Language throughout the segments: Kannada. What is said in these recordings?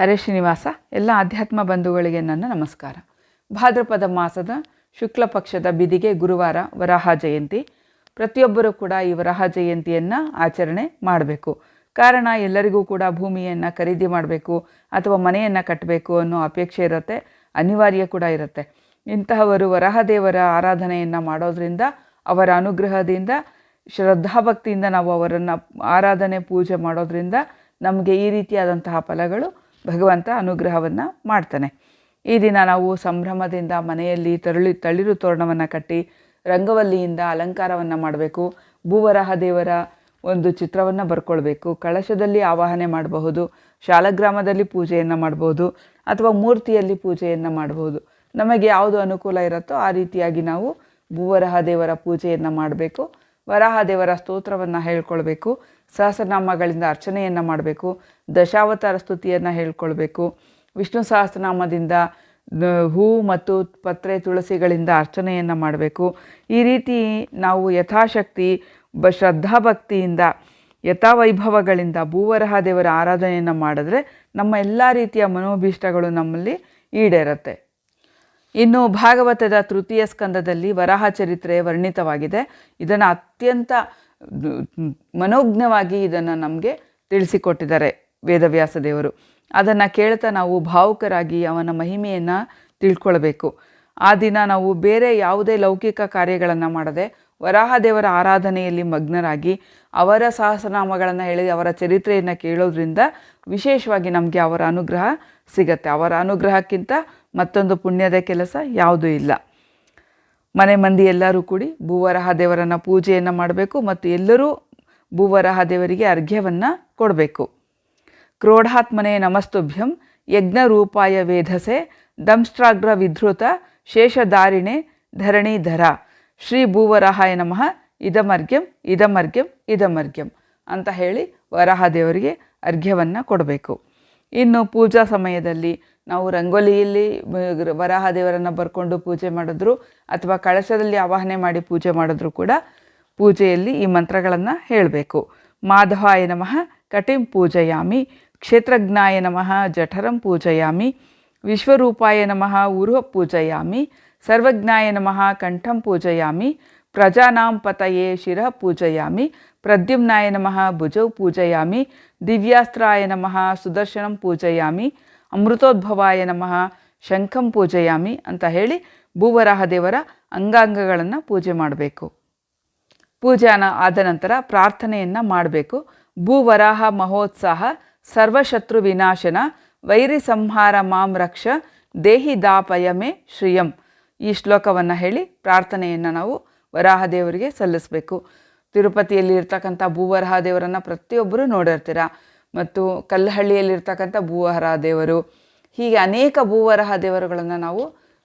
ಹರೇ ಶ್ರೀನಿವಾಸ, ಎಲ್ಲ ಆಧ್ಯಾತ್ಮ ಬಂಧುಗಳಿಗೆ ನನ್ನ ನಮಸ್ಕಾರ. ಭಾದ್ರಪದ ಮಾಸದ ಶುಕ್ಲ ಪಕ್ಷದ ಬಿದಿಗೆ ಗುರುವಾರ ವರಾಹ ಜಯಂತಿ. ಪ್ರತಿಯೊಬ್ಬರೂ ಕೂಡ ಈ ವರಾಹ ಜಯಂತಿಯನ್ನು ಆಚರಣೆ ಮಾಡಬೇಕು. ಕಾರಣ, ಎಲ್ಲರಿಗೂ ಕೂಡ ಭೂಮಿಯನ್ನು ಖರೀದಿ ಮಾಡಬೇಕು ಅಥವಾ ಮನೆಯನ್ನು ಕಟ್ಟಬೇಕು ಅನ್ನೋ ಅಪೇಕ್ಷೆ ಇರುತ್ತೆ, ಅನಿವಾರ್ಯ ಕೂಡ ಇರುತ್ತೆ. ಇಂತಹವರು ವರಹದೇವರ ಆರಾಧನೆಯನ್ನು ಮಾಡೋದ್ರಿಂದ, ಅವರ ಅನುಗ್ರಹದಿಂದ, ಶ್ರದ್ಧಾಭಕ್ತಿಯಿಂದ ನಾವು ಅವರನ್ನು ಆರಾಧನೆ, ಪೂಜೆ ಮಾಡೋದ್ರಿಂದ ನಮಗೆ ಈ ರೀತಿಯಾದಂತಹ ಫಲಗಳು ಭಗವಂತ ಅನುಗ್ರಹವನ್ನು ಮಾಡ್ತಾನೆ. ಈ ದಿನ ನಾವು ಸಂಭ್ರಮದಿಂದ ಮನೆಯಲ್ಲಿ ತರಳಿ ತಳಿರು ತೋರಣವನ್ನು ಕಟ್ಟಿ ರಂಗವಲ್ಲಿಯಿಂದ ಅಲಂಕಾರವನ್ನು ಮಾಡಬೇಕು. ಭೂವರಹ ದೇವರ ಒಂದು ಚಿತ್ರವನ್ನು ಬರ್ಕೊಳ್ಬೇಕು. ಕಳಶದಲ್ಲಿ ಆವಾಹನೆ ಮಾಡಬಹುದು. ಶಾಲಗ್ರಾಮದಲ್ಲಿ ಪೂಜೆಯನ್ನು ಮಾಡಬಹುದು. ಅಥವಾ ಮೂರ್ತಿಯಲ್ಲಿ ಪೂಜೆಯನ್ನು ಮಾಡಬಹುದು. ನಮಗೆ ಯಾವುದು ಅನುಕೂಲ ಇರುತ್ತೋ ಆ ರೀತಿಯಾಗಿ ನಾವು ಭೂವರಹ ದೇವರ ಪೂಜೆಯನ್ನು ಮಾಡಬೇಕು. ವರಾಹ ದೇವರ ಸ್ತೋತ್ರವನ್ನು ಹೇಳ್ಕೊಳ್ಬೇಕು. ಸಹಸ್ರನಾಮಗಳಿಂದ ಅರ್ಚನೆಯನ್ನು ಮಾಡಬೇಕು. ದಶಾವತಾರ ಸ್ತುತಿಯನ್ನು ಹೇಳ್ಕೊಳ್ಬೇಕು. ವಿಷ್ಣು ಸಹಸ್ರನಾಮದಿಂದ ಹೂ ಮತ್ತು ಪತ್ರೆ ತುಳಸಿಗಳಿಂದ ಅರ್ಚನೆಯನ್ನು ಮಾಡಬೇಕು. ಈ ರೀತಿ ನಾವು ಯಥಾಶಕ್ತಿ, ಬ, ಶ್ರದ್ಧಾಭಕ್ತಿಯಿಂದ, ಯಥಾವೈಭವಗಳಿಂದ ಭೂವರಹ ದೇವರ ಆರಾಧನೆಯನ್ನು ಮಾಡಿದ್ರೆ ನಮ್ಮ ಎಲ್ಲ ರೀತಿಯ ಮನೋಭೀಷ್ಟಗಳು ನಮ್ಮಲ್ಲಿ ಈಡೇರುತ್ತೆ. ಇನ್ನು ಭಾಗವತದ ತೃತೀಯ ಸ್ಕಂದದಲ್ಲಿ ವರಾಹ ಚರಿತ್ರೆ ವರ್ಣಿತವಾಗಿದೆ. ಇದನ್ನು ಅತ್ಯಂತ ಮನೋಜ್ಞವಾಗಿ ಇದನ್ನು ನಮಗೆ ತಿಳಿಸಿಕೊಟ್ಟಿದ್ದಾರೆ ವೇದವ್ಯಾಸ ದೇವರು. ಅದನ್ನು ಕೇಳ್ತಾ ನಾವು ಭಾವುಕರಾಗಿ ಅವನ ಮಹಿಮೆಯನ್ನು ತಿಳ್ಕೊಳ್ಬೇಕು. ಆ ದಿನ ನಾವು ಬೇರೆ ಯಾವುದೇ ಲೌಕಿಕ ಕಾರ್ಯಗಳನ್ನು ಮಾಡದೆ ವರಾಹ ದೇವರ ಆರಾಧನೆಯಲ್ಲಿ ಮಗ್ನರಾಗಿ ಅವರ ಸಹಸ್ರನಾಮಗಳನ್ನು ಹೇಳಿ ಅವರ ಚರಿತ್ರೆಯನ್ನು ಕೇಳೋದ್ರಿಂದ ವಿಶೇಷವಾಗಿ ನಮಗೆ ಅವರ ಅನುಗ್ರಹ ಸಿಗತ್ತೆ. ಅವರ ಅನುಗ್ರಹಕ್ಕಿಂತ ಮತ್ತೊಂದು ಪುಣ್ಯದ ಕೆಲಸ ಯಾವುದೂ ಇಲ್ಲ. ಮನೆ ಮಂದಿ ಎಲ್ಲರೂ ಕೂಡಿ ಭೂವರಹ ದೇವರನ್ನು ಪೂಜೆಯನ್ನು ಮಾಡಬೇಕು ಮತ್ತು ಎಲ್ಲರೂ ಭೂವರಹ ದೇವರಿಗೆ ಅರ್ಘ್ಯವನ್ನು ಕೊಡಬೇಕು. ಕ್ರೋಢಾತ್ಮನೆ ನಮಸ್ತುಭ್ಯಂ ಯಜ್ಞರೂಪಾಯ ವೇಧಸೆ ದಂಷ್ಟ್ರಾಗ್ರ ವಿಧೃತ ಶೇಷಧಾರಿಣೆ ಧರಣೀಧರ ಶ್ರೀ ಭೂವರಾಹಾಯ ನಮಃ. ಇದಮರ್ಘ್ಯಂ ಇದಮರ್ಘ್ಯಂ ಇದಮರ್ಘ್ಯಂ ಅಂತ ಹೇಳಿ ವರಾಹ ದೇವರಿಗೆ ಅರ್ಘ್ಯವನ್ನು ಕೊಡಬೇಕು. ಇನ್ನು ಪೂಜಾ ಸಮಯದಲ್ಲಿ ನಾವು ರಂಗೋಲಿಯಲ್ಲಿ ವರಹ ದೇವರನ್ನು ಬರ್ಕೊಂಡು ಪೂಜೆ ಮಾಡಿದ್ರು ಅಥವಾ ಕಳಶದಲ್ಲಿ ಆವಾಹನೆ ಮಾಡಿ ಪೂಜೆ ಮಾಡಿದ್ರು ಕೂಡ ಪೂಜೆಯಲ್ಲಿ ಈ ಮಂತ್ರಗಳನ್ನು ಹೇಳಬೇಕು. ಮಾಧವಾಯ ನಮಃ, ಕಟಿಂ ಪೂಜಯಾಮಿ, ಕ್ಷೇತ್ರಜ್ಞಾಯ ನಮಃ, ಜಠರಂ ಪೂಜಯಾಮಿ, ವಿಶ್ವರೂಪಾಯ ನಮಃ, ಉರುಹ ಪೂಜಯಾಮಿ ಸರ್ವಜ್ಞಾಯ ನಮಃ, ಕಂಠಂ ಪೂಜಯಾಮಿ, ಪ್ರಜಾನಾಂ ಪತಯೇ ಶಿರ ಪೂಜಯಾಮಿ, ಪ್ರದ್ಯುಮ್ನಾಯ ನಮಃ, ಭುಜೌ ಪೂಜಯಾಮಿ, ದಿವ್ಯಾಸ್ತ್ರಾಯ ನಮಃ, ಸುದರ್ಶನಂ ಪೂಜಯಾಮಿ, ಅಮೃತೋದ್ಭವಾಯ ನಮಃ, ಶಂಖಂ ಪೂಜಯಾಮಿ ಅಂತ ಹೇಳಿ ಭೂವರಾಹ ದೇವರ ಅಂಗಾಂಗಗಳನ್ನು ಪೂಜೆ ಮಾಡಬೇಕು. ಪೂಜಾನ ಆದ ನಂತರ ಪ್ರಾರ್ಥನೆಯನ್ನು ಮಾಡಬೇಕು. ಭೂವರಾಹ ಮಹೋತ್ಸಾಹ, ಸರ್ವಶತ್ರು ವಿನಾಶನ ವೈರಿ ಸಂಹಾರ ಮಾಂ ರಕ್ಷ, ದೇಹಿ ದಾಪಯಮೆ ಶ್ರಿಯಂ. ಈ ಶ್ಲೋಕವನ್ನು ಹೇಳಿ ಪ್ರಾರ್ಥನೆಯನ್ನು ನಾವು ವರಾಹ ದೇವರಿಗೆ ಸಲ್ಲಿಸಬೇಕು. ತಿರುಪತಿಯಲ್ಲಿ ಇರ್ತಕ್ಕಂಥ ಭೂವರಹ ದೇವರನ್ನು ಪ್ರತಿಯೊಬ್ಬರು ನೋಡಿರ್ತೀರ? ಮತ್ತು ಕಲ್ಲಹಳ್ಳಿಯಲ್ಲಿರ್ತಕ್ಕಂಥ ಭೂವರಹ ದೇವರು ಹೀಗೆ ಅನೇಕ ಭೂವರಹ ದೇವರುಗಳನ್ನು ನಾವು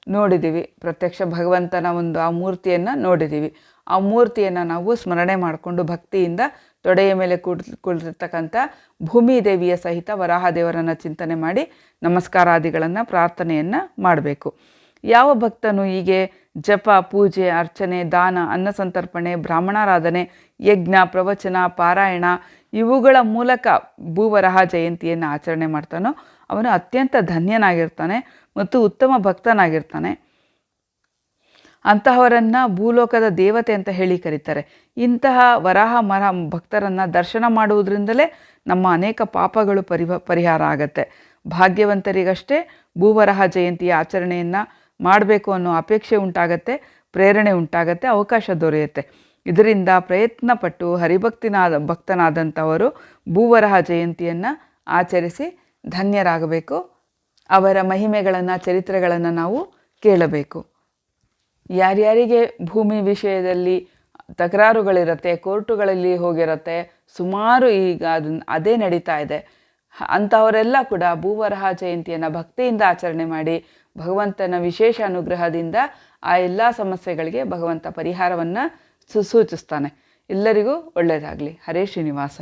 ನೋಡಿದ್ದೀವಿ ಪ್ರತ್ಯಕ್ಷ ಭಗವಂತನ ಒಂದು ಆ ಮೂರ್ತಿಯನ್ನು ನೋಡಿದ್ದೀವಿ ಆ ಮೂರ್ತಿಯನ್ನು ನಾವು ಸ್ಮರಣೆ ಮಾಡಿಕೊಂಡು ಭಕ್ತಿಯಿಂದ ತೊಡೆಯ ಮೇಲೆ ಕುಳ್ ಕುಳಿತಿರ್ತಕ್ಕಂಥ ಭೂಮಿ ದೇವಿಯ ಸಹಿತ ವರಾಹ ದೇವರನ್ನು ಚಿಂತನೆ ಮಾಡಿ ನಮಸ್ಕಾರಾದಿಗಳನ್ನು ಪ್ರಾರ್ಥನೆಯನ್ನು ಮಾಡಬೇಕು. ಯಾವ ಭಕ್ತನು ಹೀಗೆ ಜಪ, ಪೂಜೆ, ಅರ್ಚನೆ, ದಾನ, ಅನ್ನ ಸಂತರ್ಪಣೆ, ಬ್ರಾಹ್ಮಣಾರಾಧನೆ, ಯಜ್ಞ, ಪ್ರವಚನ, ಪಾರಾಯಣ ಇವುಗಳ ಮೂಲಕ ಭೂವರಹ ಜಯಂತಿಯನ್ನು ಆಚರಣೆ ಮಾಡ್ತಾನೋ ಅವನು ಅತ್ಯಂತ ಧನ್ಯನಾಗಿರ್ತಾನೆ ಮತ್ತು ಉತ್ತಮ ಭಕ್ತನಾಗಿರ್ತಾನೆ. ಅಂತಹವರನ್ನು ಭೂಲೋಕದ ದೇವತೆ ಅಂತ ಹೇಳಿ ಕರೀತಾರೆ. ಇಂತಹ ವರಾಹ ಮರ ಭಕ್ತರನ್ನು ದರ್ಶನ ಮಾಡುವುದರಿಂದಲೇ ನಮ್ಮ ಅನೇಕ ಪಾಪಗಳು ಪರಿಹ, ಪರಿಹಾರ ಆಗತ್ತೆ. ಭಾಗ್ಯವಂತರಿಗಷ್ಟೇ ಭೂವರಹ ಜಯಂತಿಯ ಆಚರಣೆಯನ್ನು ಮಾಡಬೇಕು ಅನ್ನೋ ಅಪೇಕ್ಷೆ ಉಂಟಾಗತ್ತೆ, ಪ್ರೇರಣೆ ಉಂಟಾಗತ್ತೆ, ಅವಕಾಶ ದೊರೆಯುತ್ತೆ. ಇದರಿಂದ ಪ್ರಯತ್ನಪಟ್ಟು ಹರಿಭಕ್ತಿನಾದ, ಭಕ್ತನಾದಂಥವರು ಭೂವರಹ ಜಯಂತಿಯನ್ನು ಆಚರಿಸಿ ಧನ್ಯರಾಗಬೇಕು. ಅವರ ಮಹಿಮೆಗಳನ್ನು, ಚರಿತ್ರೆಗಳನ್ನು ನಾವು ಕೇಳಬೇಕು. ಯಾರ್ಯಾರಿಗೆ ಭೂಮಿ ವಿಷಯದಲ್ಲಿ ತಕರಾರುಗಳಿರುತ್ತೆ, ಕೋರ್ಟುಗಳಲ್ಲಿ ಹೋಗಿರುತ್ತೆ, ಸುಮಾರು ಈಗ ಅದನ್ನ ಅದೇ ನಡೀತಾ ಇದೆ. ಅಂಥವರೆಲ್ಲ ಕೂಡ ಭೂವರಹ ಜಯಂತಿಯನ್ನು ಭಕ್ತಿಯಿಂದ ಆಚರಣೆ ಮಾಡಿ ಭಗವಂತನ ವಿಶೇಷ ಅನುಗ್ರಹದಿಂದ ಆ ಎಲ್ಲ ಸಮಸ್ಯೆಗಳಿಗೆ ಭಗವಂತ ಪರಿಹಾರವನ್ನು ಸೂಚಿಸ್ತಾನೆ. ಎಲ್ಲರಿಗೂ ಒಳ್ಳೆಯದಾಗಲಿ. ಹರೇ ಶ್ರೀನಿವಾಸ.